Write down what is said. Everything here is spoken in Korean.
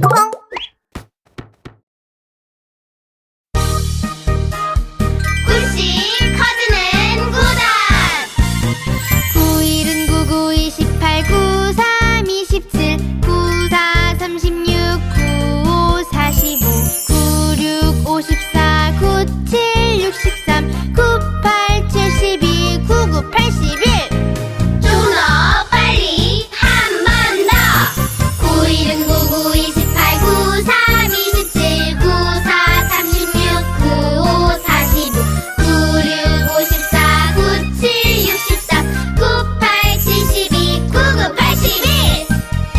꽁꽁 꿀씨 커지는 구단. 91은 99, 28, 93, 27 94, 36, 95, 45 96, 54, 97, 64 Thank you.